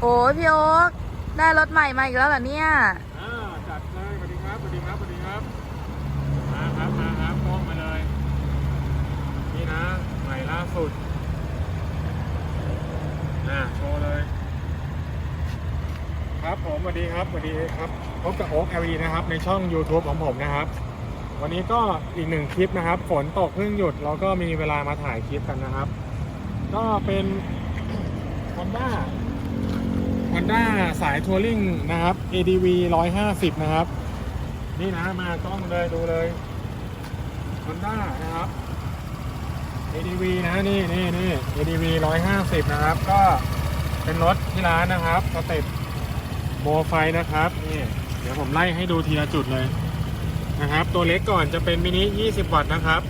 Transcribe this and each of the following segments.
โอ้ยพี่โอ๊คได้รถใหม่มาอีกแล้วเหรอเนี่ย อ่าจัดเลยสวัสดีครับสวัสดีครับสวัสดีครับมาครับมาครับกล้องมาเลย นี่นะ ใหม่ล่าสุดน่ะโชว์เลย ครับผมสวัสดีครับสวัสดีครับพบกับโอ๊คเอลีนะครับ ในช่อง YouTube ของผมนะครับ วันนี้ก็อีกหนึ่งคลิปนะครับ ฝนตกเพิ่งหยุดเราก็มีเวลามาถ่ายคลิปกันนะครับ ก็เป็น Honda Honda สายทัวริงนะครับ ADV 150 นะครับ นี่นะมากล้องเลยดูเลย Honda นะครับ ADV นะนี่นี่นี่ ADV 150 นะครับ ก็เป็นรถที่ร้านนะครับสเต็ปโมไฟนะครับนี่เดี๋ยวผมไล่ให้ดูทีละจุดเลยนะครับ ตัวเล็กก่อนจะเป็นมินิ 20 วัตต์นะครับ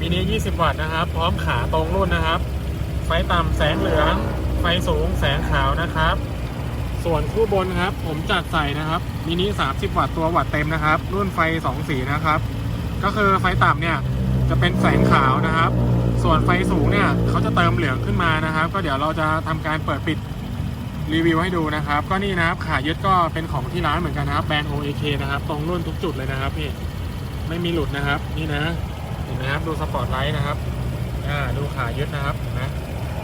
มินิ 20 วัตต์นะครับ พร้อมขาตรงรุ่นนะครับ ไฟต่ำแสงเหลือง ฟสูงแสงขาวนะครับ ส่วนคู่บนครับ ผมจัดใส่นะครับมินิ 30 วัตต์ตัววัตต์เต็มนะครับ รุ่นไฟ 2 สีนะครับ ก็คือไฟต่ำเนี่ยจะเป็นแสงขาวนะครับ ส่วนไฟสูงเนี่ยเขาจะเติมเหลืองขึ้นมานะครับ ก็เดี๋ยวเราจะทำการเปิดปิดรีวิวให้ดูนะครับ ก็นี่นะครับขายึดก็เป็นของที่ร้านเหมือนกันนะครับแบรนด์ OAK นะครับ ตรงรุ่นทุกจุดเลยนะครับนี่ไม่มีหลุดนะครับ นี่นะเห็นไหมครับดูสปอร์ตไลท์นะครับอ่าดูขายึดนะครับเห็นไหม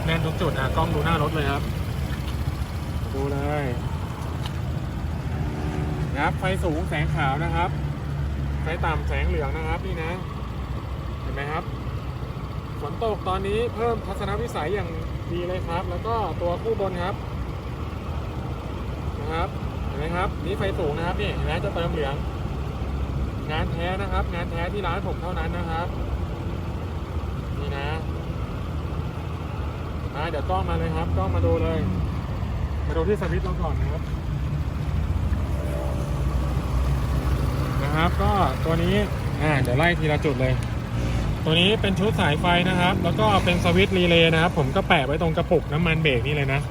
แน่นทุกจุดอะกล้องดูหน้ารถเลยครับ ดูเลยนะครับไฟสูงแสงขาวนะครับไฟต่ำแสงเหลืองนะครับนี่นะ เห็นไหมครับฝนตกตอนนี้เพิ่มทัศนวิสัยอย่างดีเลยครับ แล้วก็ตัวคู่บนครับนะครับเห็นไหมครับนี่ไฟสูงนะครับนี่เห็นไหมจะเติมเหลือง งานแท้นะครับ งานแท้ที่ร้านผมเท่านั้นนะครับ นี่นะ มาเดี๋ยวกล้องมาเลยครับกล้องมาดูเลย มาดูที่สวิตช์เราก่อนนะครับ นะครับ ก็ตัวนี้อ่าเดี๋ยวไล่ทีละจุดเลย ตัวนี้เป็นชุดสายไฟนะครับ แล้วก็เป็นสวิตช์รีเลย์นะครับ ผมก็แปะไว้ตรงกระปุกน้ำมันเบรกนี่เลยนะ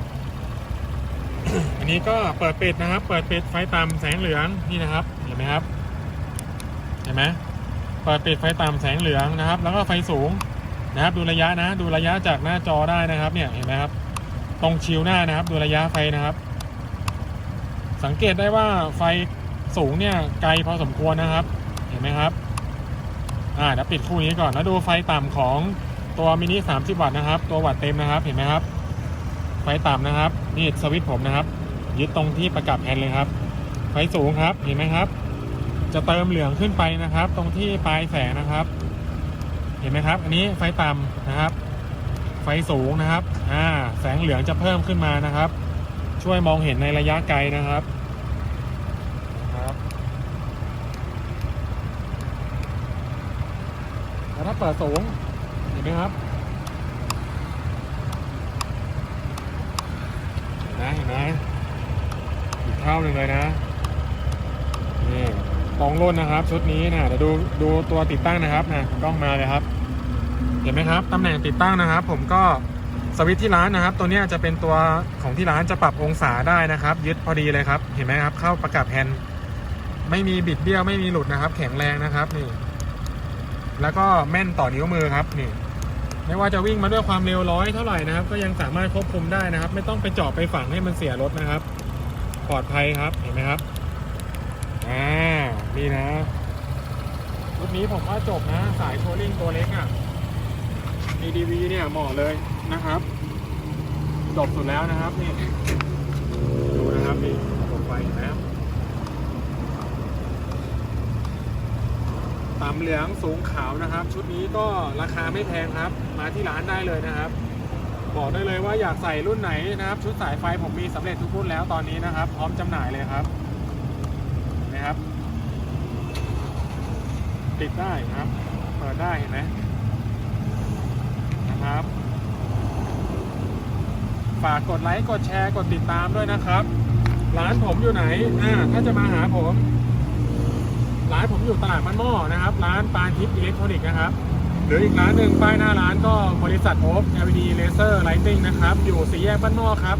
อันนี้ก็เปิดปิดนะครับ เปิดปิดไฟต่ำแสงเหลืองนี่นะครับ เห็นไหมครับ เห็นไหมเปิดปิดไฟต่ำแสงเหลืองนะครับ แล้วก็ไฟสูง นะครับ ดูระยะนะ ดูระยะจากหน้าจอได้นะครับ เนี่ยเห็นไหมครับ ตรงชิวหน้านะครับ ดูระยะไฟนะครับ สังเกตได้ว่าไฟสูงเนี่ยไกลพอสมควรนะครับ เห็นไหมครับ อ่าเดี๋ยวปิดคู่นี้ก่อนแล้วดูไฟต่ำของตัวมินิ 30 วัตต์นะครับ ตัววัตต์เต็มนะครับ เห็นไหมครับ ไฟต่ำนะครับ นี่สวิตช์ผมนะครับ ยึดตรงที่ประกับแผ่นเลยครับ ไฟสูงครับ เห็นไหมครับ จะเติมเหลืองขึ้นไปนะครับ ตรงที่ปลายแสงนะครับ เห็นไหมครับ อันนี้ไฟต่ำนะครับ ไฟสูงนะครับอ่าแสงเหลืองจะเพิ่มขึ้นมานะครับ ช่วยมองเห็นในระยะไกลนะครับครับแล้วถ้าเปิดสูงเห็นไหมครับเห็นไหมเห็นไหมอีกเท่าหนึ่งเลยนะ นี่ตรงรุ่นนะครับ ชุดนี้นะเดี๋ยวดูดูตัวติดตั้งนะครับนะกล้องมาเลยครับ เห็นไหมครับตำแหน่งติดตั้งนะครับ ผมก็สวิตช์ที่ร้านนะครับ ตัวนี้จะเป็นตัวของที่ร้านจะปรับองศาได้นะครับ ยึดพอดีเลยครับ เห็นไหมครับ เข้าประกับแฮนด์ไม่มีบิดเบี้ยวไม่มีหลุดนะครับ แข็งแรงนะครับนี่ แล้วก็แม่นต่อนิ้วมือครับนี่ไม่ว่าจะวิ่งมาด้วยความเร็วร้อยเท่าไหร่นะครับ ก็ยังสามารถควบคุมได้นะครับ ไม่ต้องไปจาะไปฝังให้มันเสียรถนะครับ ปลอดภัยครับเห็นไหมครับอ่า นี่นะรุ่นนี้ผมว่าจบนะ สายโชว์ลิงตัวเล็กอะ ADV เนี่ยเหมาะเลยนะครับ จบสุดแล้วนะครับนี่ดูนะครับนี่ระบบไฟนไหมครับต่ำเหลืองสูงขาวนะครับ ชุดนี้ก็ราคาไม่แพงครับ มาที่ร้านได้เลยนะครับ บอกได้เลยว่าอยากใส่รุ่นไหนนะครับ ชุดสายไฟผมมีสำเร็จทุกรุ่นแล้วตอนนี้นะครับ พร้อมจำหน่ายเลยครับนะครับ ติดได้นะครับ เปิดได้เห็นไหมนะครับ ฝากกดไลค์ กดแชร์ กดติดตามด้วยนะครับ ร้านผมอยู่ไหนอ่าถ้าจะมาหาผม ร้านผมอยู่ตลาดมันหม้อนะครับ ร้านปานทิพย์อิเล็กทรอนิกส์นะครับ หรืออีกร้านหนึ่งป้ายหน้าร้านก็บริษัทโอ๊บ LED Laser Lighting นะครับ อยู่สี่แยกบ้านหม้อครับ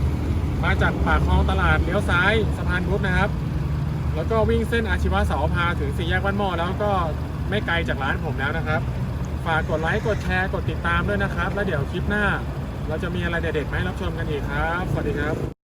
มาจากปากคลองตลาดเลี้ยวซ้ายสะพานพุทธนะครับแล้วก็วิ่งเส้นอาชีวะเสาพาถึงสี่แยกบ้านหม้อแล้วก็ ไม่ไกลจากร้านผมแล้วนะครับ ฝากกดไลค์กดแชร์กดติดตามด้วยนะครับ แล้วเดี๋ยวคลิปหน้า เราจะมีอะไรเด็ดๆไหมรับชมกันอีกครับ สวัสดีครับ